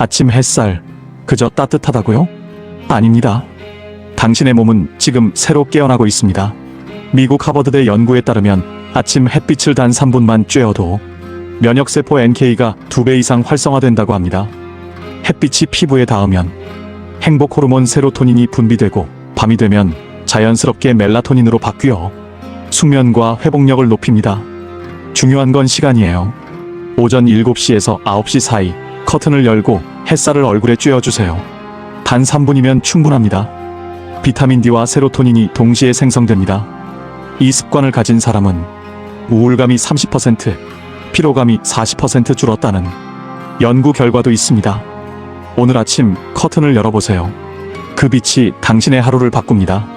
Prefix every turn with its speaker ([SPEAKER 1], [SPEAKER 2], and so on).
[SPEAKER 1] 아침 햇살, 그저 따뜻하다고요? 아닙니다. 당신의 몸은 지금 새로 깨어나고 있습니다. 미국 하버드대 연구에 따르면 아침 햇빛을 단 3분만 쬐어도 면역세포 NK가 2배 이상 활성화된다고 합니다. 햇빛이 피부에 닿으면 행복 호르몬 세로토닌이 분비되고 밤이 되면 자연스럽게 멜라토닌으로 바뀌어 숙면과 회복력을 높입니다. 중요한 건 시간이에요. 오전 7시에서 9시 사이 커튼을 열고 햇살을 얼굴에 쬐어주세요. 단 3분이면 충분합니다. 비타민 D와 세로토닌이 동시에 생성됩니다. 이 습관을 가진 사람은 우울감이 30%, 피로감이 40% 줄었다는 연구 결과도 있습니다. 오늘 아침 커튼을 열어보세요. 그 빛이 당신의 하루를 바꿉니다.